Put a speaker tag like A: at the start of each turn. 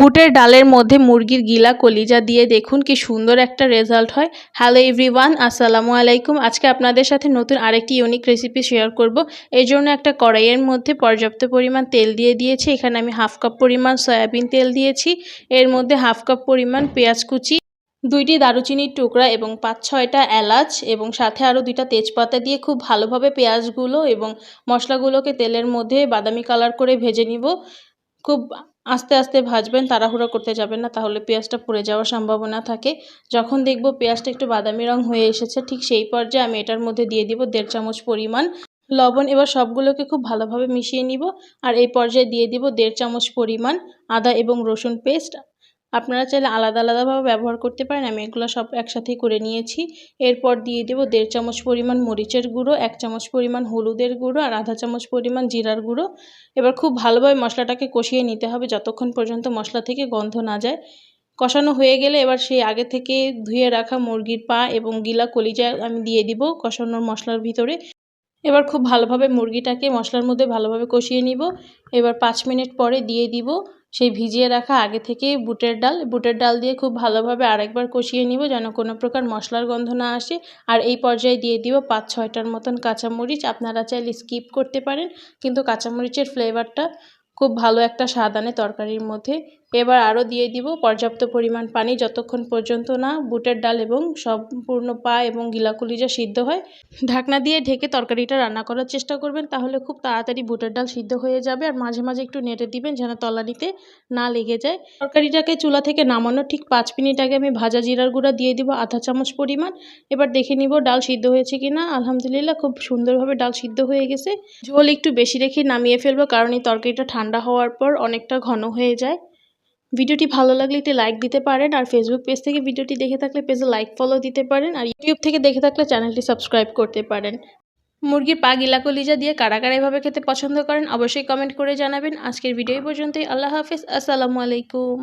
A: বুটের ডালের মধ্যে মুরগির গিলা কলিজা দিয়ে দেখুন কি সুন্দর একটা রেজাল্ট হয়। হ্যালো এভরিওয়ান আসসালামু আলাইকুম। আজকে আপনাদের সাথে নতুন আরেকটি ইউনিক রেসিপি শেয়ার করব। এই জন্য একটা কড়াইয়ের মধ্যে পর্যাপ্ত পরিমাণ তেল দিয়ে দিয়েছি। এখানে আমি হাফ কাপ পরিমাণ সয়াবিন তেল দিয়েছি। এর মধ্যে হাফ কাপ পরিমাণ পেঁয়াজ কুচি, দুইটি দারুচিনির টুকরা এবং পাঁচ ছয়টা এলাচ এবং সাথে আরও দুইটা তেজপাতা দিয়ে খুব ভালোভাবে পেঁয়াজগুলো এবং মশলাগুলোকে তেলের মধ্যে বাদামি কালার করে ভেজে নিব। খুব আস্তে আস্তে ভাজবেন, তাড়াহুড়া করতে যাবেন না, তাহলে পেঁয়াজটা পুড়ে যাওয়ার সম্ভাবনা থাকে। যখন দেখব পেঁয়াজটা একটু বাদামি রং হয়ে এসেছে, ঠিক সেই পর্যায়ে আমি এটার মধ্যে দিয়ে দিব দেড় চামচ পরিমাণ লবণ। এবার সবগুলোকে খুব ভালোভাবে মিশিয়ে নিব, আর এই পর্যায়ে দিয়ে দিব দেড় চামচ পরিমাণ আদা এবং রসুন পেস্ট। আপনারা চাইলে আলাদা আলাদাভাবে ব্যবহার করতে পারেন। আমি এগুলো সব একসাথেই করে নিয়েছি। এরপর দিয়ে দেবো দেড় চামচ পরিমাণ মরিচের গুঁড়ো, এক চামচ পরিমাণ হলুদের গুঁড়ো আর আধা চামচ পরিমাণ জিরার গুঁড়ো। এবার খুব ভালোভাবে মশলাটাকে কষিয়ে নিতে হবে যতক্ষণ পর্যন্ত মশলা থেকে গন্ধ না যায়। কষানো হয়ে গেলে এবার সেই আগে থেকে ধুয়ে রাখা মুরগির পা এবং গিলা কলিজা আমি দিয়ে দিব কষানোর মশলার ভিতরে। এবার খুব ভালোভাবে মুরগিটাকে মশলার মধ্যে ভালোভাবে কষিয়ে নিব। এবার পাঁচ মিনিট পরে দিয়ে দিব সেই ভিজিয়ে রাখা আগে থেকে বুটের ডাল। বুটের ডাল দিয়ে খুব ভালোভাবে আরেকবার কষিয়ে নিব যেন কোনো প্রকার মশলার গন্ধ না আসে। আর এই পর্যায়ে দিয়ে দিব পাঁচ, ছয়টার মতন কাঁচামরিচ। আপনারা চাইলে স্কিপ করতে পারেন। কিন্তু কাঁচামরিচের ফ্লেভারটা খুব ভালো একটা স্বাদ আনে তরকারির মধ্যে। এবার আরও দিয়ে দিব পর্যাপ্ত পরিমাণ পানি যতক্ষণ পর্যন্ত না বুটের ডাল এবং সম্পূর্ণ পা এবং গিলাকুলিজা সিদ্ধ হয়, ঢাকনা দিয়ে ঢেকে তরকারিটা রান্না করার চেষ্টা করবেন। তাহলে খুব তাড়াতাড়ি বুটের ডাল সিদ্ধ হয়ে যাবে আর মাঝে মাঝে একটু নেড়ে দিবেন যেন তলানিতে না লেগে যায়। তরকারিটাকে চুলা থেকে নামানোর ঠিক পাঁচ মিনিট আগে আমি ভাজা জিরার গুঁড়া দিয়ে দিব আধা চামচ পরিমাণ। এবার দেখে নিব ডাল সিদ্ধ হয়েছে কি না আলহামদুলিল্লাহ খুব সুন্দরভাবে ডাল সিদ্ধ হয়ে গেছে। ঝোল একটু বেশি রেখে নামিয়ে ফেলব কারণ এই তরকারিটা ঠান্ডা হওয়ার পর অনেকটা ঘন হয়ে যায়। ভিডিওটি ভালো লাগলে একটি লাইক দিতে পারেন আর ফেসবুক পেজ থেকে ভিডিওটি দেখে থাকলে পেজে লাইক ফলো দিতে পারেন আর ইউটিউব থেকে দেখে থাকলে চ্যানেলটি সাবস্ক্রাইব করতে পারেন। মুরগির পা গিলা কলিজা দিয়ে কারা কারা এভাবে খেতে পছন্দ করেন অবশ্যই কমেন্ট করে জানাবেন। আজকের ভিডিও পর্যন্তই। আল্লাহ হাফিজ। আসসালামু আলাইকুম।